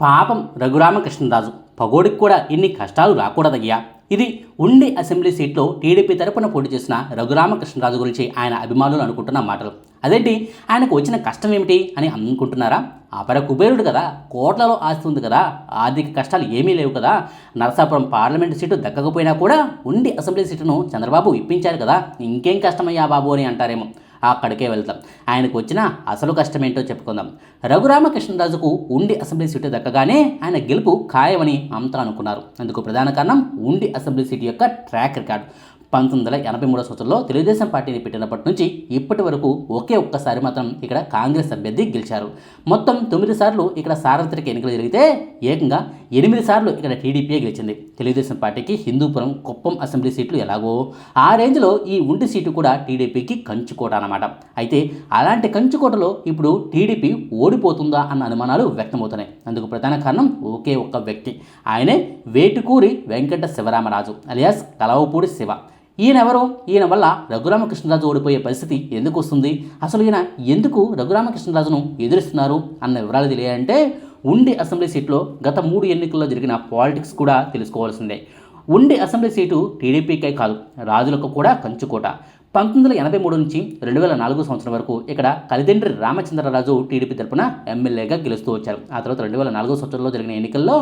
పాపం రఘురామకృష్ణరాజు పగోడికి కూడా ఇన్ని కష్టాలు రాకూడదయ్యా. ఇది ఉండి అసెంబ్లీ సీట్లో టీడీపీ తరపున పోటీ చేసిన రఘురామకృష్ణరాజు గురించి ఆయన అభిమానులు అనుకుంటున్న మాటలు. అదేంటి? ఆయనకు వచ్చిన కష్టం ఏమిటి అని అనుకుంటున్నారా? అపర కుబేరుడు కదా కోట్లలో ఆస్తి ఉంది కదా ఆర్థిక కష్టాలు ఏమీ లేవు కదా నరసాపురం పార్లమెంటు సీటు దక్కకపోయినా కూడా ఉండి అసెంబ్లీ సీటును చంద్రబాబు ఇప్పించారు కదా ఇంకేం కష్టమయ్యా బాబు అని అంటారేమో. అక్కడికే వెళ్తాం. ఆయనకు వచ్చిన అసలు కష్టం ఏంటో చెప్పుకుందాం. రఘురామకృష్ణరాజుకు ఉండి అసెంబ్లీ సీటు దక్కగానే ఆయన గెలుపు ఖాయమని అంతా అనుకున్నారు. అందుకు ప్రధాన కారణం ఉండి అసెంబ్లీ సీటు యొక్క ట్రాక్ రికార్డ్. పంతొమ్మిది వందల ఎనభై మూడో సంవత్సరంలో తెలుగుదేశం పార్టీని పెట్టినప్పటి నుంచి ఇప్పటి వరకు ఒకే ఒక్కసారి మాత్రం ఇక్కడ కాంగ్రెస్ అభ్యర్థి గెలిచారు. మొత్తం తొమ్మిది సార్లు ఇక్కడ సార్వత్రిక ఎన్నికలు జరిగితే ఏకంగా ఎనిమిది సార్లు ఇక్కడ టీడీపీ గెలిచింది. తెలుగుదేశం పార్టీకి హిందూపురం కుప్పం అసెంబ్లీ సీట్లు ఎలాగో ఆ రేంజ్లో ఈ ఉండి సీటు కూడా టీడీపీకి కంచుకోట అన్నమాట. అయితే అలాంటి కంచుకోటలో ఇప్పుడు టీడీపీ ఓడిపోతుందా అన్న అనుమానాలు వ్యక్తమవుతున్నాయి. అందుకు ప్రధాన కారణం ఒకే ఒక్క వ్యక్తి. ఆయనే వేటుకూరి వెంకట శివరామరాజు అలియాస్ కలవపూడి శివ. ఈయన ఎవరు? ఈయన వల్ల రఘురామకృష్ణరాజు ఓడిపోయే పరిస్థితి ఎందుకు వస్తుంది? అసలు ఈయన ఎందుకు రఘురామకృష్ణరాజును ఎదురిస్తున్నారు అన్న వివరాలు తెలియాలంటే ఉండి అసెంబ్లీ సీట్లో గత మూడు ఎన్నికల్లో జరిగిన పాలిటిక్స్ కూడా తెలుసుకోవాల్సిందే. ఉండి అసెంబ్లీ సీటు టీడీపీకే కాదు రాజులకు కూడా కంచుకోట. పంతొమ్మిది వందల ఎనభై మూడు నుంచి రెండు వేల నాలుగు సంవత్సరం వరకు ఇక్కడ కలిదండ్రి రామచంద్రరాజు టీడీపీ తరపున ఎమ్మెల్యేగా గెలుస్తూ వచ్చారు. ఆ తర్వాత రెండు వేల నాలుగో సంవత్సరంలో జరిగిన ఎన్నికల్లో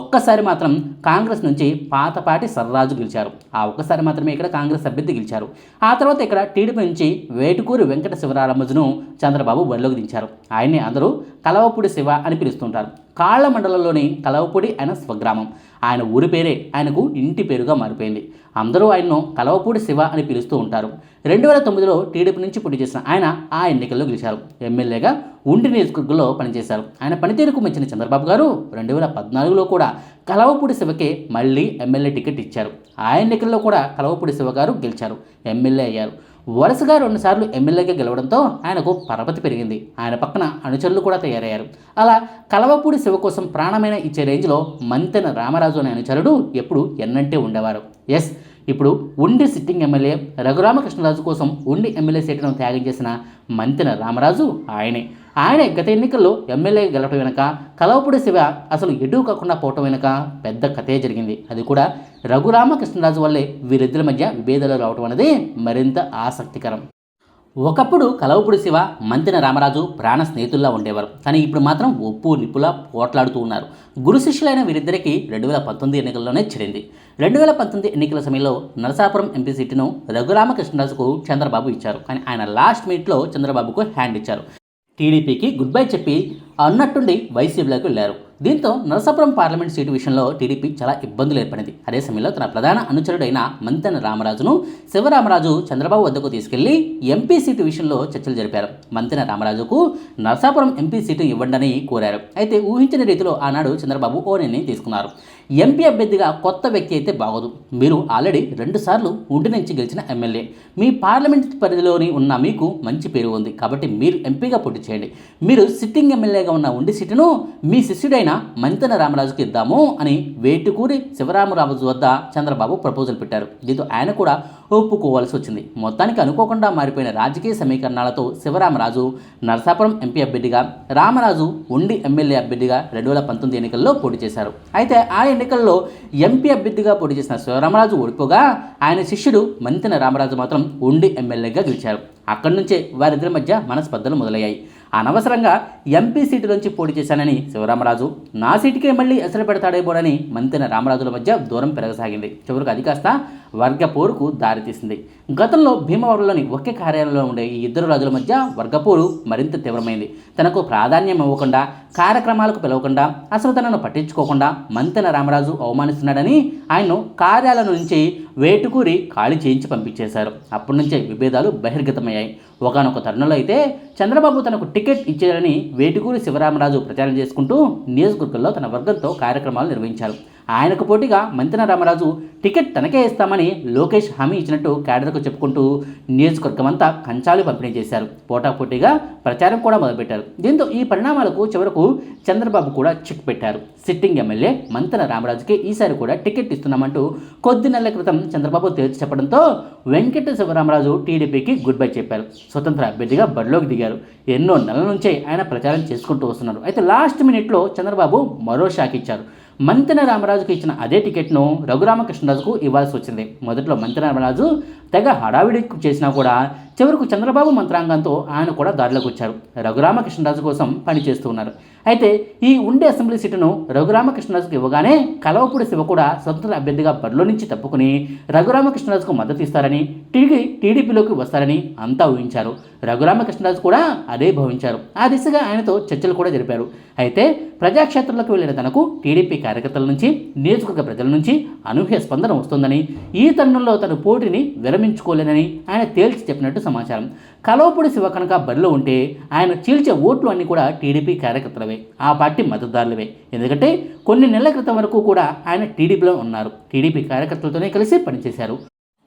ఒక్కసారి మాత్రం కాంగ్రెస్ నుంచి పాతపాటి సర్రాజు గెలిచారు. ఆ ఒక్కసారి మాత్రమే ఇక్కడ కాంగ్రెస్ అభ్యర్థి గెలిచారు. ఆ తర్వాత ఇక్కడ టీడీపీ నుంచి వేటుకూరి వెంకట శివరామజును చంద్రబాబు బరిలోకి దించారు. ఆయన్ని అందరూ కలవపూడి శివ అని పిలుస్తుంటారు. కాళ్ళ మండలంలోని కలవపూడి ఆయన స్వగ్రామం. ఆయన ఊరి పేరే ఆయనకు ఇంటి పేరుగా మారిపోయింది. అందరూ ఆయన్ను కలవపూడి శివ అని పిలుస్తూ ఉంటారు. రెండు వేల తొమ్మిదిలో టీడీపీ నుంచి పోటీ చేసిన ఆయన ఆ ఎన్నికల్లో గెలిచారు. ఎమ్మెల్యేగా ఉండి నియోజకవర్గంలో పనిచేశారు. ఆయన పనితీరుకు మెచ్చిన చంద్రబాబు గారు రెండు వేల పద్నాలుగులో కూడా కలవపూడి శివకే మళ్ళీ ఎమ్మెల్యే టికెట్ ఇచ్చారు. ఆ ఎన్నికల్లో కూడా కలవపూడి శివ గారు గెలిచారు. ఎమ్మెల్యే అయ్యారు. వరుసగా రెండుసార్లు ఎమ్మెల్యేగా గెలవడంతో ఆయనకు పరపతి పెరిగింది. ఆయన పక్కన అనుచరులు కూడా తయారయ్యారు. అలా కలవపూడి శివ కోసం ప్రాణమైన ఇచ్చే రేంజ్లో మంతెన రామరాజు అనే అనుచరుడు ఎప్పుడు ఎన్నంటే ఉండేవారు. ఎస్ ఇప్పుడు ఉండి సిట్టింగ్ ఎమ్మెల్యే రఘురామకృష్ణరాజు కోసం ఉండి ఎమ్మెల్యే సీటును త్యాగం చేసిన మంతెన రామరాజు ఆయనే. ఆయనే గత ఎన్నికల్లో ఎమ్మెల్యే గెలవటం వెనుక కలవపూడి శివ అసలు ఎడూ కాకుండా పోవటం వెనుక పెద్ద కథే జరిగింది. అది కూడా రఘురామకృష్ణరాజు వల్లే వీరిద్దరి మధ్య విభేదాలు రావటం అనేది మరింత ఆసక్తికరం. ఒకప్పుడు కలవపుడి శివ మంతిన రామరాజు ప్రాణ స్నేహితుల్లా ఉండేవారు. కానీ ఇప్పుడు మాత్రం ఒప్పు నిప్పులా పోట్లాడుతూ ఉన్నారు. గురు శిష్యులైన వీరిద్దరికీ రెండు వేల పంతొమ్మిది ఎన్నికల్లోనే చెడింది రెండు వేల పంతొమ్మిది ఎన్నికల సమయంలో నరసాపురం ఎంపీ సీటును రఘురామకృష్ణరాజుకు చంద్రబాబు ఇచ్చారు. కానీ ఆయన లాస్ట్ మీట్లో చంద్రబాబుకు హ్యాండ్ ఇచ్చారు. టీడీపీకి గుడ్ బై చెప్పి అన్నట్టుండి వైసీపీలోకి వెళ్ళారు. దీంతో నరసాపురం పార్లమెంట్ సీటు విషయంలో టీడీపీ చాలా ఇబ్బందులు ఏర్పడింది. అదే సమయంలో తన ప్రధాన అనుచరుడైన మంతెన రామరాజును శివరామరాజు చంద్రబాబు వద్దకు తీసుకెళ్ళి ఎంపీ సీటు విషయంలో చర్చలు జరిపారు. మంతెన రామరాజుకు నరసాపురం ఎంపీ సీటు ఇవ్వండని కోరారు. అయితే ఊహించిన రీతిలో ఆనాడు చంద్రబాబు ఓ నిర్ణయం తీసుకున్నారు. ఎంపీ అభ్యర్థిగా కొత్త వ్యక్తి అయితే బాగోదు. మీరు ఆల్రెడీ రెండుసార్లు ఉండి నుంచి గెలిచిన ఎమ్మెల్యే. మీ పార్లమెంట్ పరిధిలోని ఉన్న మీకు మంచి పేరు ఉంది. కాబట్టి మీరు ఎంపీగా పోటీ చేయండి. మీరు సిట్టింగ్ ఎమ్మెల్యేగా ఉన్న ఉండి సీటును మీ శిష్యుడైన మంతెన రామరాజుకి ఇద్దాము అని వేటుకూరి శివరామరాజు వద్ద చంద్రబాబు ప్రపోజల్ పెట్టారు. దీంతో ఆయన కూడా ఒప్పుకోవాల్సి వచ్చింది. మొత్తానికి అనుకోకుండా మారిపోయిన రాజకీయ సమీకరణాలతో శివరామరాజు నరసాపురం ఎంపీ అభ్యర్థిగా రామరాజు ఉండి ఎమ్మెల్యే అభ్యర్థిగా రెండు వేల పంతొమ్మిది ఎన్నికల్లో పోటీ చేశారు. అయితే ఆ ఎన్నికల్లో ఎంపీ అభ్యర్థిగా పోటీ చేసిన శివరామరాజు ఓడిపోగా ఆయన శిష్యుడు మంతెన రామరాజు మాత్రం ఉండి ఎమ్మెల్యేగా గెలిచారు. అక్కడి నుంచే వారిద్దరి మధ్య మనస్పర్ధలు మొదలయ్యాయి. అనవసరంగా ఎంపీ సీటు నుంచి పోటీ చేశానని శివరామరాజు నా సీటుకే మళ్ళీ ఎసరు పెడతాడేమోనని మంతెన రామరాజుల మధ్య దూరం పెరగసాగింది. చివరికి అది కాస్త వర్గ పోరుకు దారితీసింది. గతంలో భీమవరంలోని ఒకే కార్యాలయంలో ఉండే ఈ ఇద్దరు రాజుల మధ్య వర్గపోరు మరింత తీవ్రమైంది. తనకు ప్రాధాన్యం ఇవ్వకుండా కార్యక్రమాలకు పిలవకుండా అసలు తనను పట్టించుకోకుండా మంతెన రామరాజు అవమానిస్తున్నాడని ఆయన్ను కార్యాలయం నుంచి వేటుకూరి ఖాళీ చేయించి పంపించేశారు. అప్పటి నుంచే విభేదాలు బహిర్గతమయ్యాయి. ఒకనొక తరుణంలో అయితే చంద్రబాబు తనకు టికెట్ ఇచ్చారని వేటుకూరి శివరామరాజు ప్రచారం చేసుకుంటూ నియోజకవర్గంలో తన వర్గంతో కార్యక్రమాలు నిర్వహించారు. ఆయనకు పోటీగా మంతెన రామరాజు టికెట్ తనకే ఇస్తామని లోకేష్ హామీ ఇచ్చినట్టు క్యాడర్కు చెప్పుకుంటూ నియోజకవర్గమంతా కంచాలు పంపిణీ చేశారు. పోటాపోటీగా ప్రచారం కూడా మొదలుపెట్టారు. దీంతో ఈ పరిణామాలకు చివరకు చంద్రబాబు కూడా చెక్ పెట్టారు. సిట్టింగ్ ఎమ్మెల్యే మంతెన రామరాజుకి ఈసారి కూడా టికెట్ ఇస్తున్నామంటూ కొద్ది నెలల క్రితం చంద్రబాబు తేల్చి చెప్పడంతో వెంకట శివరామరాజు టీడీపీకి గుడ్ బై చెప్పారు. స్వతంత్ర అభ్యర్థిగా బరిలోకి దిగారు. ఎన్నో నెలల నుంచే ఆయన ప్రచారం చేసుకుంటూ వస్తున్నారు. అయితే లాస్ట్ మినిట్లో చంద్రబాబు మరో షాక్ ఇచ్చారు. మంతెన రామరాజుకు ఇచ్చిన అదే టికెట్ను రఘురామకృష్ణరాజుకు ఇవ్వాల్సి వచ్చింది. మొదట్లో మంతెన రామరాజు తెగ హడావిడి చేసినా కూడా చివరకు చంద్రబాబు మంత్రాంగంతో ఆయన కూడా దారిలోకి వచ్చారు. రఘురామకృష్ణరాజు కోసం పనిచేస్తూ ఉన్నారు అయితే ఈ ఉండే అసెంబ్లీ సీటును రఘురామకృష్ణరాజుకు ఇవ్వగానే కలవపూడి శివ కూడా స్వతంత్ర అభ్యర్థిగా బరిలో నుంచి తప్పుకుని రఘురామకృష్ణరాజుకు మద్దతు ఇస్తారని టీడీ టీడీపీలోకి వస్తారని అంతా ఊహించారు. రఘురామకృష్ణరాజు కూడా అదే భావించారు. ఆ దిశగా ఆయనతో చర్చలు కూడా జరిపారు. అయితే ప్రజాక్షేత్రంలోకి వెళ్ళిన తనకు టీడీపీ కార్యకర్తల నుంచి నియోజకవర్గ ప్రజల నుంచి అనూహ్య స్పందన వస్తుందని ఈ తరుణంలో తన పోటీని విరమించుకోలేనని ఆయన తేల్చి చెప్పినట్టు సమాచారం. కలవపూడి శివకనక బరిలో ఉంటే ఆయన చీల్చే ఓట్లు అన్నీ కూడా టీడీపీ కార్యకర్తలవే ఆ పార్టీ మద్దతుదారులవే. ఎందుకంటే కొన్ని నెలల క్రితం వరకు కూడా ఆయన టీడీపీలో ఉన్నారు. టీడీపీ కార్యకర్తలతోనే కలిసి పనిచేశారు.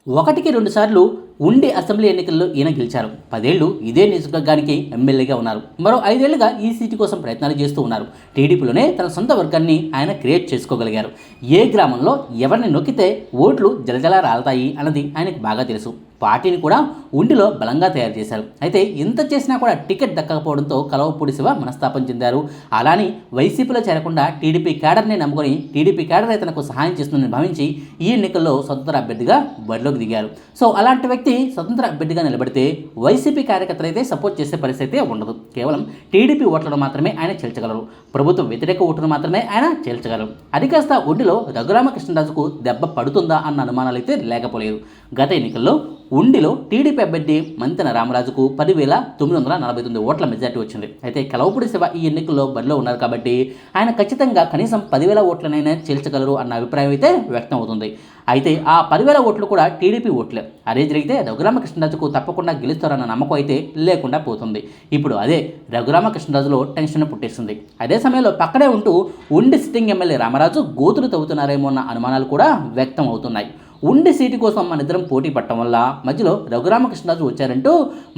ఒకటికి రెండుసార్లు ఉండి అసెంబ్లీ ఎన్నికల్లో ఈయన గెలిచారు. పదేళ్ళు ఇదే నియోజకవర్గానికి ఎమ్మెల్యేగా ఉన్నారు. మరో ఐదేళ్ళుగా ఈ సీటు కోసం ప్రయత్నాలు చేస్తూ ఉన్నారు. టీడీపీలోనే తన సొంత వర్గాన్ని ఆయన క్రియేట్ చేసుకోగలిగారు. ఏ గ్రామంలో ఎవరిని నొక్కితే ఓట్లు జలజల రాలతాయి అన్నది ఆయనకు బాగా తెలుసు. పార్టీని కూడా ఉండిలో బలంగా తయారు చేశారు. అయితే ఇంత చేసినా కూడా టికెట్ దక్కకపోవడంతో కలవపూడి శివ మనస్తాపం చెందారు. అలానే వైసీపీలో చేరకుండా టీడీపీ క్యాడర్ని నమ్ముకొని టీడీపీ క్యాడర్ తనకు సహాయం చేస్తుందని భావించి ఈ ఎన్నికల్లో స్వతంత్ర అభ్యర్థిగా బరిలోకి దిగారు. సో అలాంటి వ్యక్తి స్వతంత్ర అభ్యర్థిగా నిలబడితే వైసీపీ కార్యకర్తలు అయితే సపోర్ట్ చేసే పరిస్థితి ఉండదు. కేవలం టీడీపీ ఓట్లను మాత్రమే ఆయన చేల్చగలరు. ప్రభుత్వ వ్యతిరేక ఓటును మాత్రమే ఆయన చేల్చగలరు. అది కాస్త ఒంటిలో రఘురామకృష్ణరాజుకు దెబ్బ పడుతుందా అన్న అనుమానాలు అయితే లేకపోలేదు. గత ఎన్నికల్లో ఉండిలో టీడీపీ అభ్యర్థి మంతెన రామరాజుకు పదివేల తొమ్మిది వందల నలభై తొమ్మిది ఓట్ల మెజార్టీ వచ్చింది. అయితే కలవపూడి శివ ఈ ఎన్నికల్లో బరిలో ఉన్నారు కాబట్టి ఆయన ఖచ్చితంగా కనీసం పదివేల ఓట్లనైనా చేల్చగలరు అన్న అభిప్రాయం అయితే వ్యక్తం అవుతుంది. అయితే ఆ పదివేల ఓట్లు కూడా టీడీపీ ఓట్లే. అదే జరిగితే రఘురామకృష్ణరాజుకు తప్పకుండా గెలుస్తారన్న నమ్మకం అయితే లేకుండా పోతుంది. ఇప్పుడు అదే రఘురామకృష్ణరాజులో టెన్షన్ పుట్టేస్తుంది అదే సమయంలో పక్కనే ఉంటూ ఉండి సిట్టింగ్ ఎమ్మెల్యే రామరాజు గోతులు తవ్వుతున్నారేమో అన్న అనుమానాలు కూడా వ్యక్తం అవుతున్నాయి. ఉండి సీటు కోసం మన ఇద్దరం పోటీ పట్టడం వల్ల మధ్యలో రఘురామకృష్ణరాజు వచ్చారంటూ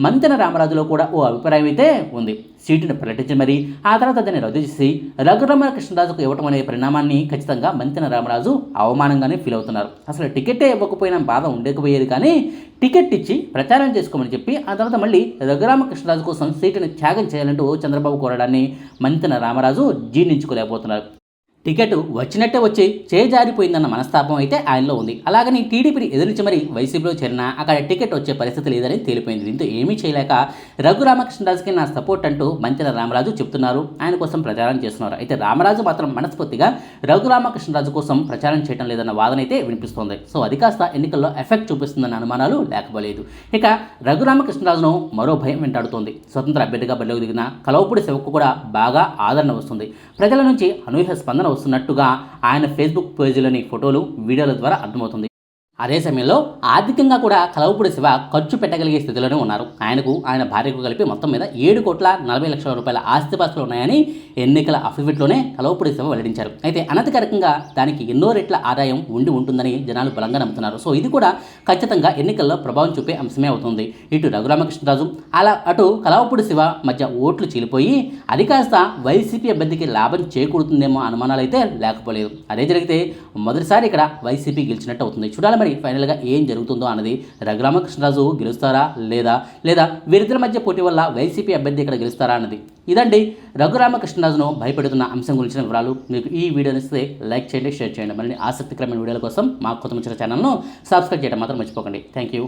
మంతెన రామరాజులో కూడా ఓ అభిప్రాయం అయితే ఉంది. సీటును ప్రకటించి మరి ఆ తర్వాత దాన్ని రద్దు చేసి రఘురామకృష్ణరాజుకు ఇవ్వటం అనే పరిణామాన్ని ఖచ్చితంగా మంతెన రామరాజు అవమానంగానే ఫీల్ అవుతున్నారు. అసలు టికెట్టే ఇవ్వకపోయినా బాధ ఉండకపోయేది కానీ టికెట్ ఇచ్చి ప్రచారం చేసుకోమని చెప్పి ఆ తర్వాత మళ్ళీ రఘురామకృష్ణరాజు కోసం సీటును త్యాగం చేయాలంటూ చంద్రబాబు కోరడాన్ని మంతెన రామరాజు జీర్ణించుకోలేకపోతున్నారు. టికెట్ వచ్చినట్టే వచ్చి చేజారిపోయిందన్న మనస్తాపం అయితే ఆయనలో ఉంది. అలాగని టీడీపీని ఎదిరించి మరి వైసీపీలో చేరినా అక్కడ టికెట్ వచ్చే పరిస్థితి లేదని తేలిపోయింది. దీంతో ఏమీ చేయలేక రఘురామకృష్ణరాజుకి నా సపోర్ట్ అంటూ మంచెల రామరాజు చెప్తున్నారు. ఆయన కోసం ప్రచారం చేస్తున్నారు. అయితే రామరాజు మాత్రం మనస్ఫూర్తిగా రఘురామకృష్ణరాజు కోసం ప్రచారం చేయడం లేదన్న వాదన అయితే వినిపిస్తోంది. సో అది కాస్త ఎన్నికల్లో ఎఫెక్ట్ చూపిస్తుందన్న అనుమానాలు లేకపోలేదు. ఇక రఘురామకృష్ణరాజును మరో భయం వెంటాడుతోంది. స్వతంత్ర అభ్యర్థిగా బరిలోకి దిగిన కలవపూడి శివకు కూడా బాగా ఆదరణ వస్తుంది. ప్రజల నుంచి అనూహ్య స్పందన వస్తున్నట్టుగా ఆయన ఫేస్బుక్ పేజీలోని ఫోటోలు వీడియోల ద్వారా అర్థమవుతుంది. అదే సమయంలో ఆర్థికంగా కూడా కలవపూడి శివ ఖర్చు పెట్టగలిగే స్థితిలోనే ఉన్నారు. ఆయనకు ఆయన భార్యకు కలిపి మొత్తం మీద ఏడు కోట్ల నలభై లక్షల రూపాయల ఆస్తిపాస్తులు ఉన్నాయని ఎన్నికల అఫిడవిట్లోనే కలవపూడి శివ వెల్లడించారు. అయితే అనధికారికంగా దానికి ఎన్నో రెట్ల ఆదాయం ఉండి ఉంటుందని జనాలు బలంగా నమ్ముతున్నారు. సో ఇది కూడా ఖచ్చితంగా ఎన్నికల్లో ప్రభావం చూపే అంశమే అవుతుంది. ఇటు రఘురామకృష్ణరాజు అలా అటు కలవపూడి శివ మధ్య ఓట్లు చీలిపోయి అది కాస్త వైసీపీ అభ్యర్థికి లాభం చేకూరుతుందేమో అనుమానాలు అయితే లేకపోలేదు. అదే జరిగితే మొదటిసారి ఇక్కడ వైసీపీ గెలిచినట్టు అవుతుంది. చూడాలి మరి ఫైనల్గా ఏం జరుగుతుందో అన్నది రఘురామకృష్ణరాజు గెలుస్తారా లేదా? లేదా వీరిద్దరి మధ్య పోటీ వల్ల వైసీపీ అభ్యర్థి ఇక్కడ గెలుస్తారా అన్నది? ఇదండి రఘురామకృష్ణరాజును భయపెడుతున్న అంశం గురించిన వివరాలు. మీకు ఈ వీడియోని ఇస్తే లైక్ చేయండి షేర్ చేయండి. మరిన్ని ఆసక్తికరమైన వీడియోల కోసం మా కొత్త ముచ్చిన ఛానల్ను సబ్స్క్రైబ్ చేయడం మాత్రం మర్చిపోకండి. Thank you